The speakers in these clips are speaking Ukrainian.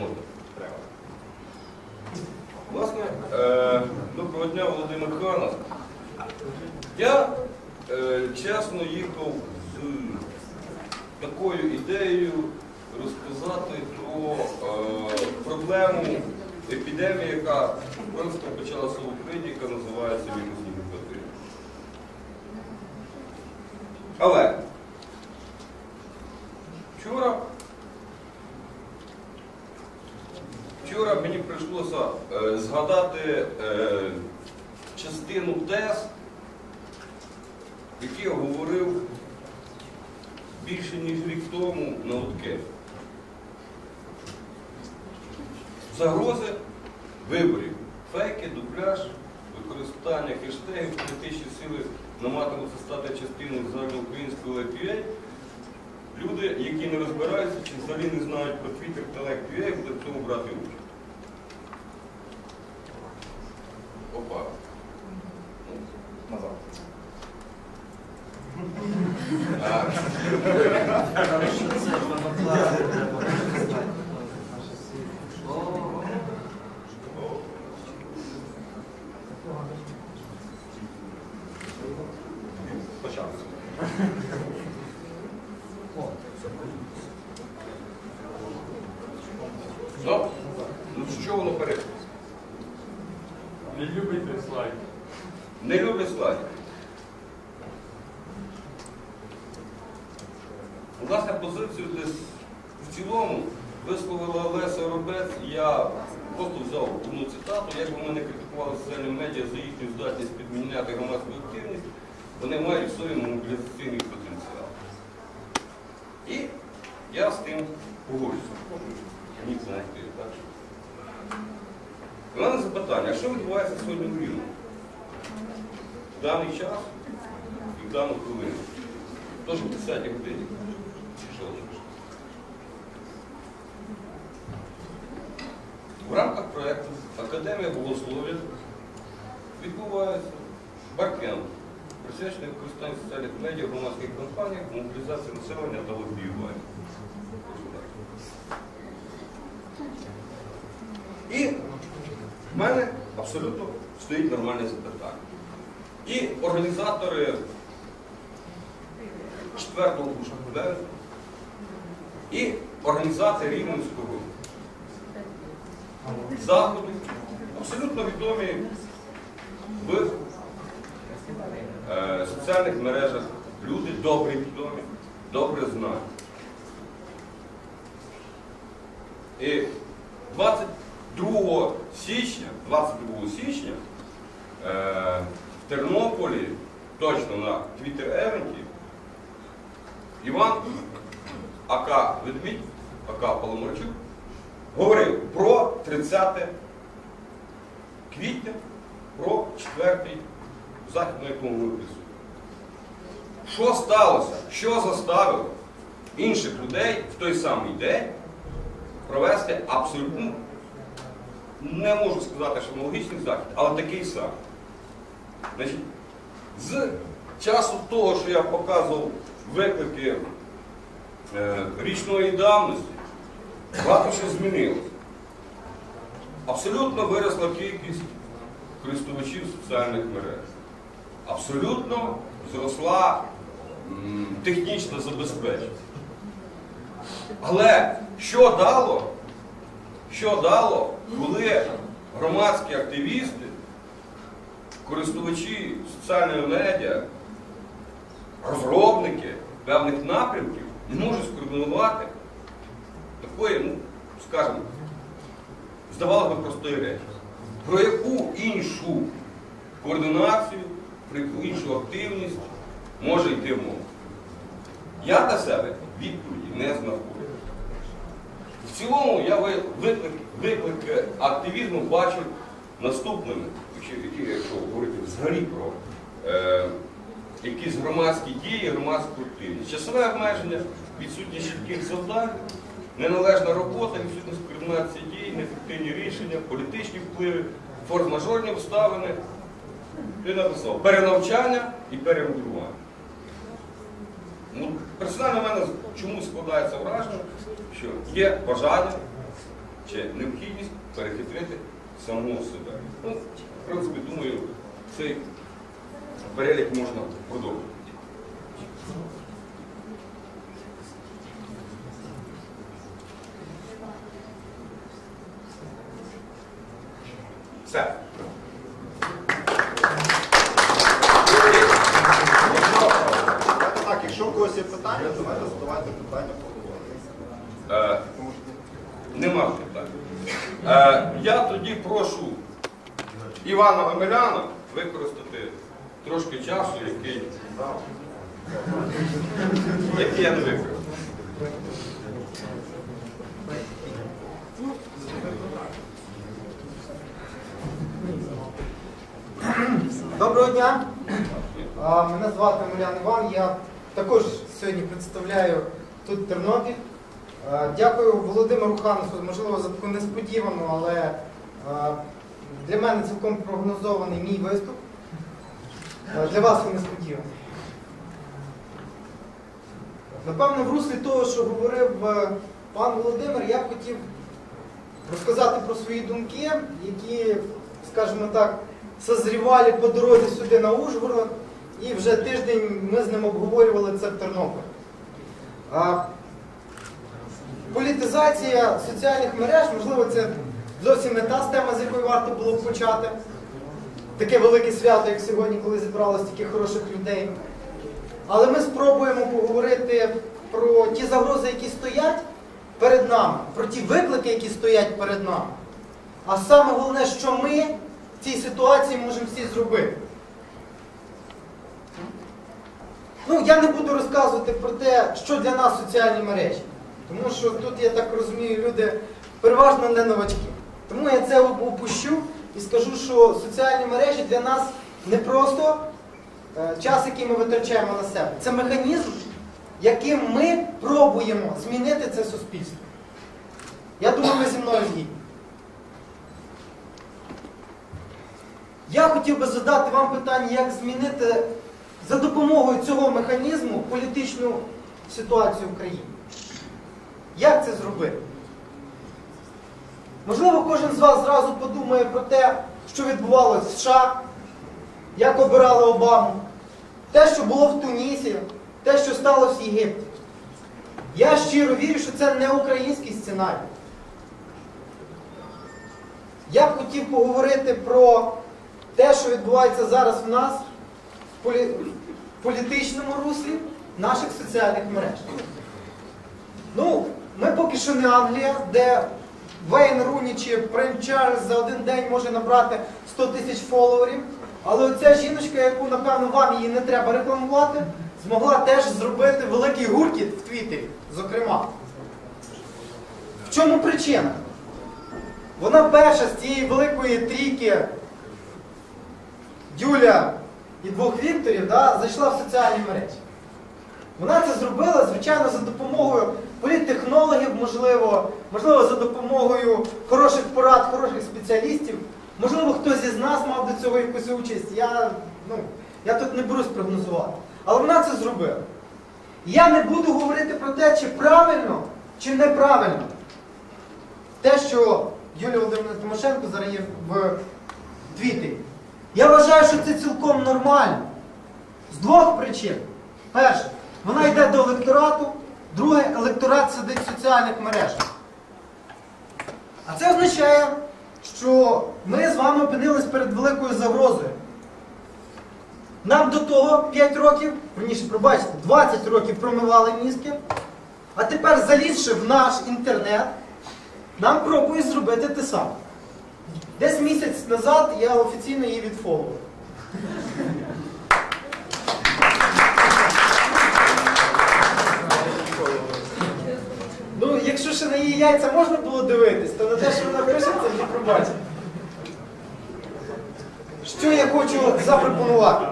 Можна. Власне, е, доброго дня, Володимир Ханас. Я е, чесно їхав з такою ідеєю розказати про е, проблему епідемії, яка в принципі почалася в Україні, яка називається вірусні гепатити. Але вчора Вчора мені прийшлося е, згадати е, частину тез, які я говорив більше ніж рік тому на ОТКЕ. Загрози виборів, фейки, дубляж, використання хештегів, політичні сили намагатимуться стати частиною загальноукраїнського IPA. Люди, які не розбираються чи взагалі не знають про Twitter та LikePA, будуть в цьому брати участь. Опа. Назад. А, Почався. Ну, ну, що воно перед? Не любите слайд. Не люблять слайдів. Власне, позицію десь в цілому висловила Олеся Робець. Я просто взяв одну цитату, як би мене критикували соціальні медіа за їхню здатність підміняти громадську активність, вони мають в своєму мобілізаційний потенціал. І я з тим погоджуюся. Ні, знаєте, так? У мене запитання, що відбувається сьогодні в Рівному? В даний час і в дану хвилину. Тож в 10 годині. В рамках проєкту Академія богослов'я відбувається баркенд, присвячений використанню соціальних медіа громадських компаніях, мобілізації населення та лобіювання. Прошу далі. І в мене абсолютно стоїть нормальне запитання. І організатори четвертого пушку і організації Рівненського заходу абсолютно відомі в е, соціальних мережах люди добре відомі, добре знають. І 22 січня, 22 січня е, в Тернополі, точно на Твіттер-евенті, Іван АК Ведмідь, АК Паламарчук, говорив про 30 квітня, про четвертий захід, на якому ми присутні. Що сталося? Що заставило інших людей в той самий день провести абсолютно, не можу сказати, що аналогічний захід, але такий самий. Значить, з часу того, що я показував виклики е, річної давності, багато що змінилося. Абсолютно виросла кількість користувачів соціальних мереж. Абсолютно зросла м, технічна забезпеченість. Але що дало? Що дало, коли громадські активісти, користувачі соціальної медіа, розробники певних напрямків не можуть скоординувати такої, ну, скажімо, здавалося б, простої речі. Про яку іншу координацію, про яку іншу активність може йти мова? Я для себе відповіді не знаходжу. Цілому я ви- виклик, виклик активізму бачу наступними, якщо, якщо говорити взагалі про е, якісь громадські дії, громадську активність. Часове обмеження, відсутність чітких завдань, неналежна робота, відсутність координації дій, неефективні рішення, політичні впливи, форс-мажорні обставини. Ти написав перенавчання і перемудрування. Персонально в мене чомусь складається враження, що є бажання чи необхідність перехитрити самого себе. Ну, в принципі, думаю, цей перелік можна продовжити. Все. Е, Нема питань. Е, я тоді прошу Івана Омеляна використати трошки часу, який, який я не використав. Доброго дня. Мене звати Милян Іван. Я також сьогодні представляю тут Тернопіль. Дякую Володимиру Ханусу, можливо, за таку несподівану, але для мене цілком прогнозований мій виступ. Для вас він несподіваний. Напевно, в руслі того, що говорив е, пан Володимир, я б хотів розказати про свої думки, які, скажімо так, созрівали по дорозі сюди на Ужгород, і вже тиждень ми з ним обговорювали це в Тернополі. Політизація соціальних мереж, можливо, це зовсім не та тема, з якої варто було б почати. Таке велике свято, як сьогодні, коли зібралось стільки хороших людей. Але ми спробуємо поговорити про ті загрози, які стоять перед нами, про ті виклики, які стоять перед нами. А саме головне, що ми в цій ситуації можемо всі зробити. Ну, я не буду розказувати про те, що для нас соціальні мережі. Тому що тут, я так розумію, люди переважно не новачки. Тому я це опущу і скажу, що соціальні мережі для нас не просто е, час, який ми витрачаємо на себе. Це механізм, яким ми пробуємо змінити це суспільство. Я думаю, ви зі мною згідні. Я хотів би задати вам питання, як змінити за допомогою цього механізму політичну ситуацію в країні. Як це зробити? Можливо, кожен з вас зразу подумає про те, що відбувалося в США, як обирали Обаму, те, що було в Тунісі, те, що сталося в Єгипті. Я щиро вірю, що це не український сценарій. Я б хотів поговорити про те, що відбувається зараз в нас в політичному руслі наших соціальних мереж. Ну, ми поки що не Англія, де Вейн Руні чи Принц Чарльз за один день може набрати 100 тисяч фоловерів. Але оця жіночка, яку, напевно, вам її не треба рекламувати, змогла теж зробити великий гуркіт в Твіттері, зокрема. В чому причина? Вона перша з цієї великої трійки Юля і двох Вікторів да, зайшла в соціальні мережі. Вона це зробила, звичайно, за допомогою політтехнологів, можливо, можливо, за допомогою хороших порад, хороших спеціалістів. Можливо, хтось із нас мав до цього якусь участь. Я, ну, я тут не берусь прогнозувати. Але вона це зробила. Я не буду говорити про те, чи правильно, чи неправильно. Те, що Юлія Володимирівна Тимошенко зараз є в Твіттері. Я вважаю, що це цілком нормально. З двох причин. Перше, вона йде до електорату, друге, електорат сидить в соціальних мережах. А це означає, що ми з вами опинились перед великою загрозою. Нам до того 5 років, верніше, пробачте, 20 років промивали мізки, а тепер, залізши в наш інтернет, нам пробують зробити те саме. Десь місяць назад я офіційно її відфоловив. Ну, якщо ще на її яйця можна було дивитись, то на те, що вона пише, це вже пробачте. Що я хочу запропонувати?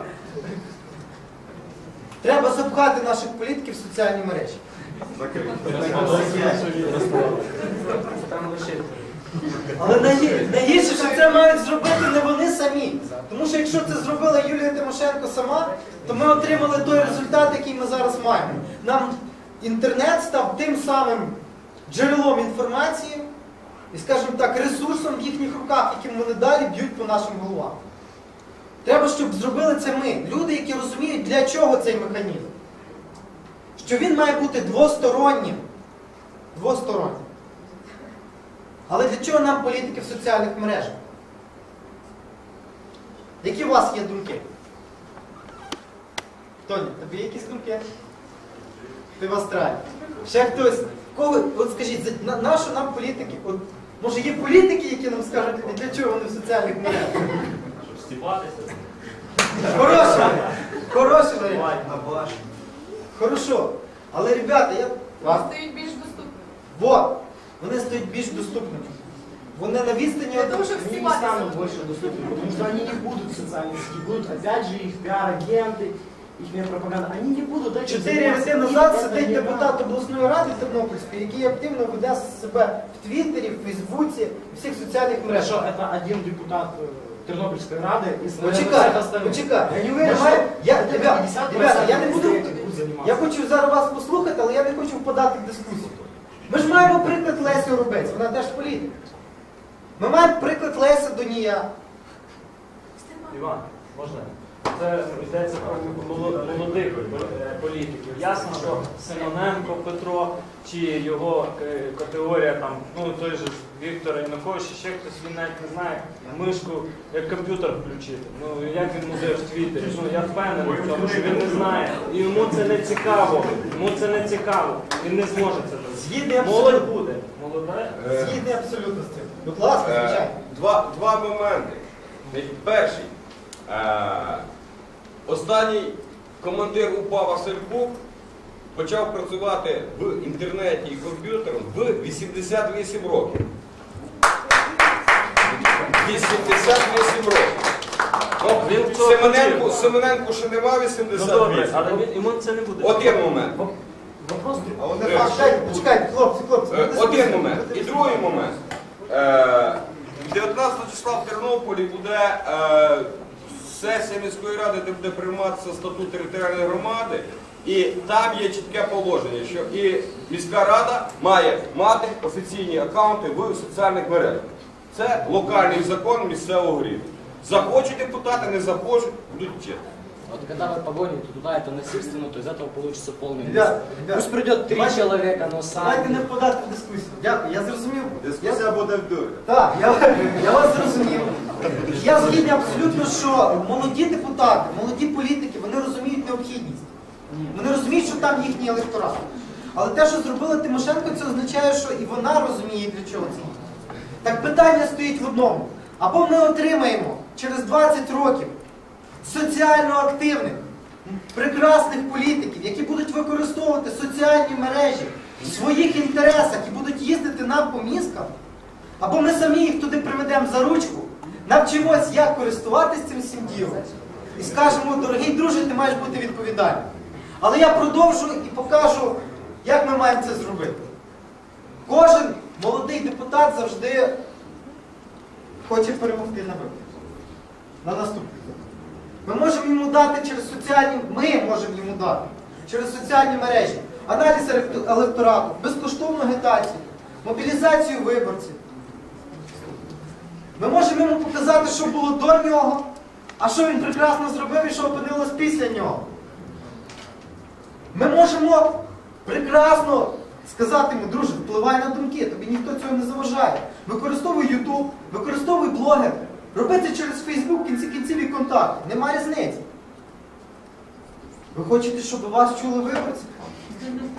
Треба запхати наших політиків в соціальні мережі. Але найгірше, що це мають зробити не вони самі. Тому що якщо це зробила Юлія Тимошенко сама, то ми отримали той результат, який ми зараз маємо. Нам інтернет став тим самим джерелом інформації, і, скажімо так, ресурсом в їхніх руках, яким вони далі б'ють по нашим головам. Треба, щоб зробили це ми. Люди, які розуміють, для чого цей механізм. Що він має бути двостороннім. Двостороннім. Але для чого нам політики в соціальних мережах? Які у вас є думки? Тоні, тобі є якісь думки? Ти в Австралії. Ще хтось. Кого, от скажіть, за- на, на що нам політики? От, може є політики, які нам скажуть, для чого вони в соціальних мережах? Щоб стіпатися. Хороший, хороший варіант. Хорошо. Але, ребята, я... Вас? стають більш доступними. Вот Вони стають більш доступними. Вони на відстані Для від того, щоб Они не всіватися. станут больше доступными, потому что они не будут в социальной сети, будут опять же их пиар-агенты, их пропаганда. Они не будут этим Чотири заниматься. роки Им назад это сидить не депутат надо. обласної ради Тернопільської, який активно веде себе в Твіттері, в Фейсбуці, в всіх соціальних Хорошо, мережах. это один депутат э, Тернопольской Рады из Почекай, всех остальных. почекай. Я не уверен, Немає- что я, хотя бы ребята, 50% ребята, я не буду. этим будут заниматься. Я хочу зараз вас послухати, але я не хочу впадати в дискусію. Ми ж маємо приклад Лесі Рубець, вона теж політик. Ми маємо приклад Леся Донія. Іван, можна? Це йдеться про моло- молодих е, політиків. Ясно, що Симоненко Петро чи його е, категорія там, ну той же Віктор Янукович, чи ще хтось він навіть не знає мишку, як комп'ютер включити. Ну як він може в Твіттері? Ну я впевнений в тому, що він не знає. І йому це не цікаво. Йому це не цікаво. Він не зможе це зробити. Згідний Молодь абсолютно. буде. Молоде. Е, Згідний абсолютно з цим. Будь ласка, Е, звичайно. Два, два моменти. Перший. Е, Останній командир УПА Василь Бук почав працювати в інтернеті і комп'ютером в 88 років. 88 років. Ну, хотів. Семененко ще нема Ну 88. добре, але він, йому це не буде. Один момент. Вопрос Е, хлопці, хлопці. Е, Один момент. І другий момент. Е, 19 числа в Тернополі буде е, сесія міської ради, де буде прийматися статут територіальної громади. І там є чітке положення, що і міська рада має мати офіційні аккаунти в соціальних мережах. Це локальний закон місцевого рівня. Захочуть депутати, не захочуть, будуть вчити. Вот когда вы погоните туда это насильственно, то из этого получится полный Ребят, мусор. ребят, Пусть придет три давайте- человека, но Давайте не сами. впадати в дискусію. Дякую, я зрозумів. дискусія буде в дурі. Так, я, я вас зрозумів. Я згідний абсолютно, що молоді депутати, молоді політики, вони розуміють необхідність. Вони розуміють, що там їхній електорат. Але те, що зробила Тимошенко, це означає, що і вона розуміє, для чого це. Так питання стоїть в одному. Або ми отримаємо через 20 років соціально активних, прекрасних політиків, які будуть використовувати соціальні мережі в своїх інтересах і будуть їздити нам по мізкам, або ми самі їх туди приведемо за ручку, навчимось, як користуватися цим всім ділом. І скажемо, дорогий друже, ти маєш бути відповідальним. Але я продовжу і покажу, як ми маємо це зробити. Кожен молодий депутат завжди хоче перемогти на виборах. На наступних виборах. Ми можемо йому дати через соціальні, ми можемо йому дати через соціальні мережі, аналіз електорату, безкоштовну агітацію, мобілізацію виборців. Ми можемо йому показати, що було до нього, а що він прекрасно зробив і що опинилось після нього. Ми можемо прекрасно сказати йому, друже, впливай на думки, тобі ніхто цього не заважає. Використовуй YouTube, використовуй блогер, роби це через Facebook, кінці кінців і контакти. Нема різниці. Ви хочете, щоб вас чули виборці?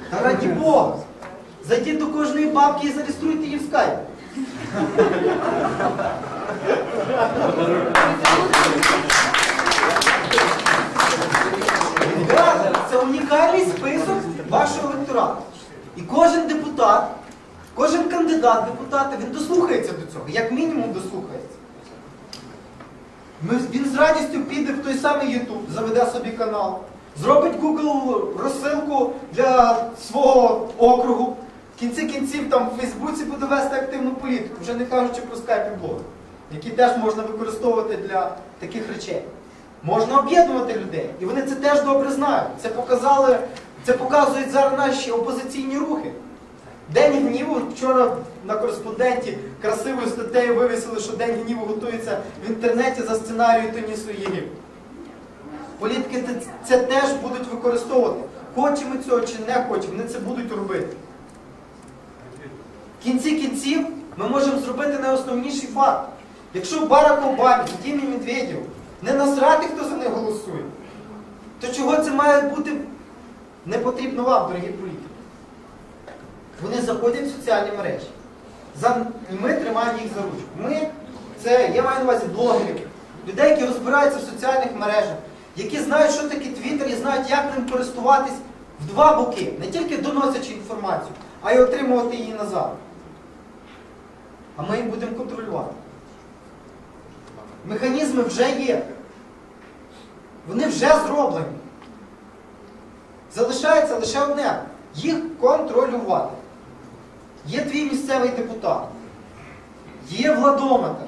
Та раді Бога! Зайдіть до кожної бабки і зареєструйте її в скайп. Це унікальний список вашого електорату. І кожен депутат, кожен кандидат депутата, він дослухається до цього, як мінімум дослухається. Ми- Він з радістю піде в той самий YouTube, заведе собі канал, зробить Google розсилку для свого округу. В кінці кінців там в Фейсбуці буде вести активну політику, вже не кажучи про скайп і які теж можна використовувати для таких речей. Можна об'єднувати людей. І вони це теж добре знають. Це показали, це показують зараз наші опозиційні рухи. День гніву вчора на кореспонденті красивою статтею вивісили, що День гніву готується в інтернеті за сценарією Тонісу Єгип. Політики це теж будуть використовувати. Хочемо цього чи не хочемо, вони це будуть робити. В кінці кінців ми можемо зробити найосновніший факт. Якщо Барак Обамі, Дімі Медведєв не насрати, хто за них голосує, то чого це має бути не потрібно вам, дорогі політики? Вони заходять в соціальні мережі. За, і ми тримаємо їх за ручку. Ми, це, я маю на увазі блогерів, людей, які розбираються в соціальних мережах, які знають, що таке Твіттер і знають, як ним користуватись в два боки, не тільки доносячи інформацію, а й отримувати її назад. А ми їх будемо контролювати. Механізми вже є. Вони вже зроблені. Залишається лише одне їх контролювати. Є твій місцевий депутат, є владометр.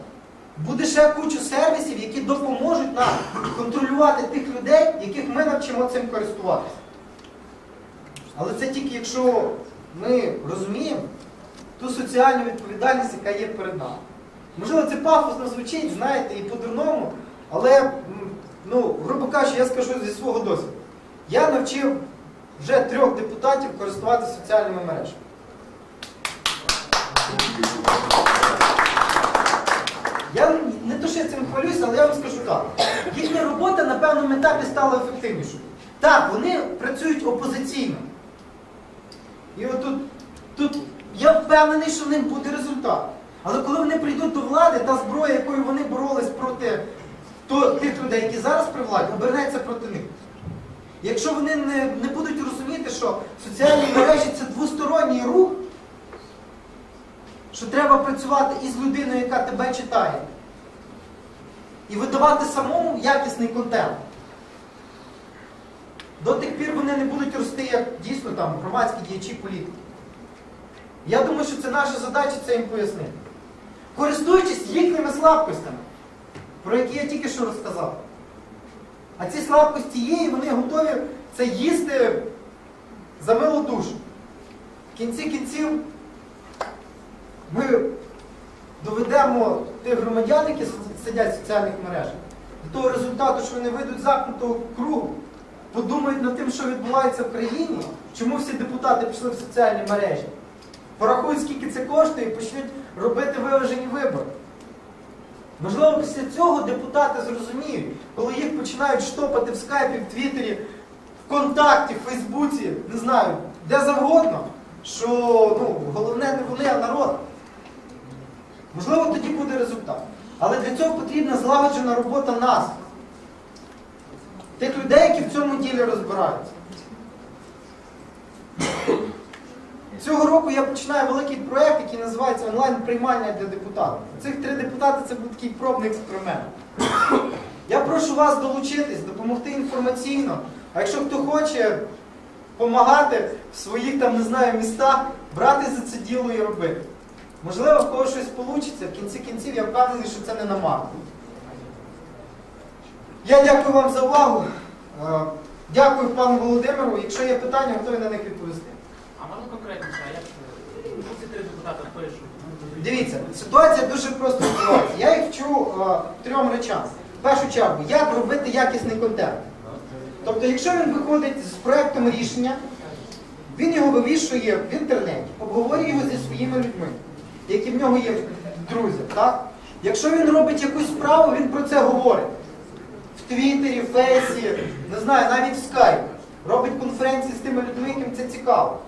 Буде ще кучу сервісів, які допоможуть нам контролювати тих людей, яких ми навчимо цим користуватися. Але це тільки якщо ми розуміємо ту соціальну відповідальність, яка є перед нами. Можливо, це пафосно звучить, знаєте, і по-дурному, але, ну, грубо кажучи, я скажу зі свого досвіду. Я навчив вже трьох депутатів користуватися соціальними мережами. Я не то, що я цим хвалюся, але я вам скажу так. Їхня робота на певному етапі стала ефективнішою. Так, вони працюють опозиційно. І от тут, тут я впевнений, що в них буде результат. Але коли вони прийдуть до влади, та зброя, якою вони боролись проти то, тих людей, які зараз при владі, обернеться проти них. Якщо вони не, не будуть розуміти, що соціальні мережі це двосторонній рух, що треба працювати із людиною, яка тебе читає, і видавати самому якісний контент. До тих пір вони не будуть рости як дійсно там громадські діячі політики. Я думаю, що це наша задача це їм пояснити. Користуючись їхніми слабкостями, про які я тільки що розказав. А ці слабкості є, і вони готові це їсти за милу душу. В кінці кінців ми доведемо тих громадян, які сидять в соціальних мережах, до того результату, що вони вийдуть з замкнутого кругу, подумають над тим, що відбувається в країні, чому всі депутати пішли в соціальні мережі. Порахують, скільки це коштує, і почнуть робити виважені вибори. Можливо, після цього депутати зрозуміють, коли їх починають штопати в скайпі, в Твіттері, в контакті, в Фейсбуці, не знаю, де завгодно, що ну, головне не вони, а народ. Можливо, тоді буде результат. Але для цього потрібна злагоджена робота нас, тих людей, які в цьому ділі розбираються. Цього року я починаю великий проєкт, який називається онлайн-приймальня для депутатів. Цих три депутати це був такий пробний експеримент. Я прошу вас долучитись, допомогти інформаційно. А якщо хто хоче допомагати в своїх там, не знаю, містах, брати за це діло і робити. Можливо, в когось щось вийде, в кінці кінців я впевнений, що це не намарно. Я дякую вам за увагу. Е, Дякую пану Володимиру. Якщо є питання, готовий на них відповісти. А можна конкретніше, а як е, ну, ці три депутати пишуть? Дивіться, ситуація дуже просто відбувається. Я їх вчу е, трьом речам. В першу чергу, як робити якісний контент. Тобто, якщо він виходить з проектом рішення, він його вивішує в інтернеті, обговорює його зі своїми людьми, які в нього є друзі. Так? Якщо він робить якусь справу, він про це говорить. В Твіттері, в Фейсі, не знаю, навіть в Скайпі. Робить конференції з тими людьми, яким це цікаво.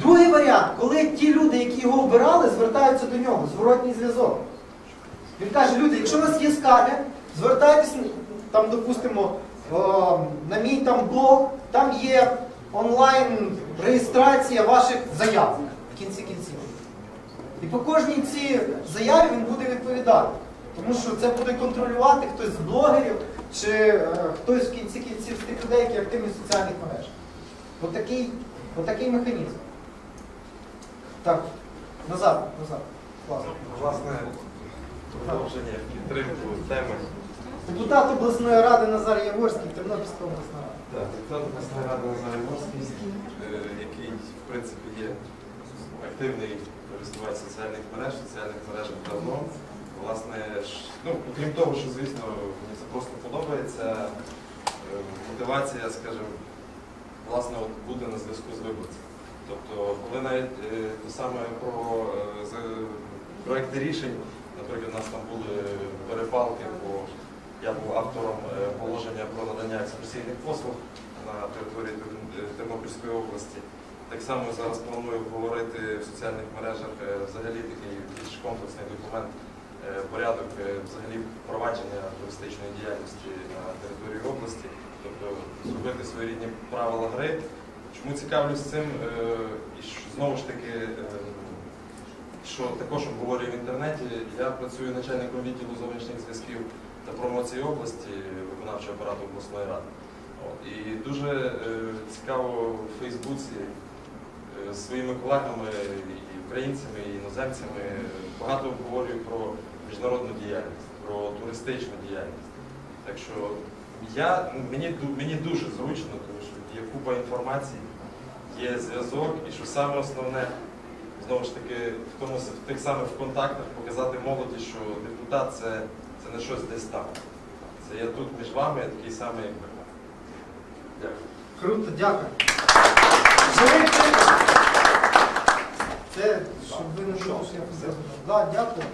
Другий варіант, коли ті люди, які його обирали, звертаються до нього, зворотній зв'язок. Він каже, люди, якщо у вас є скарги, звертайтесь, там, допустимо, на мій там блог, там є онлайн реєстрація ваших заяв в кінці кінців. І по кожній цій заяві він буде відповідати. Тому що це буде контролювати хтось з блогерів чи е, хтось в кінці кінців з тих людей, які активні в соціальних мережах. Отакий, отакий механізм. Так, назад, назад. Класно. Власне, продовження підтримку теми. Депутат обласної ради Назар Яворський, Тернопільська обласна рада. Так, депутат обласної ради Назар Морський, який, в принципі, є активний користувач соціальних мереж, соціальних мережах давно. Власне, ну, крім того, що, звісно, мені це просто подобається, е, мотивація, скажімо, власне, от буде на зв'язку з виборцем. Тобто, коли навіть е, те саме про е, проекти рішень, наприклад, у нас там були перепалки, бо я був автором е, положення про надання екскурсійних послуг на території Тернопільської області. Так само зараз планую говорити в соціальних мережах взагалі такий більш комплексний документ, порядок взагалі впровадження туристичної діяльності на території області, тобто зробити своєрідні правила гри. Чому цікавлюсь цим? Е, І знову ж таки, е, що також обговорюю в інтернеті, я працюю начальником відділу зовнішніх зв'язків та промоції області виконавчого апарату обласної ради. І дуже е, цікаво в Фейсбуці з своїми колегами, і українцями, і іноземцями багато обговорюю про міжнародну діяльність, про туристичну діяльність. Так що я, ну, мені, мені дуже зручно, тому що є купа інформації, є зв'язок, і що саме основне, знову ж таки, в, тому, в тих самих контактах показати молоді, що депутат це, це не щось десь там. Це я тут між вами, я такий самий, як ви. Дякую. Круто, дякую. Це, щоб ви не що, я Да, дякую.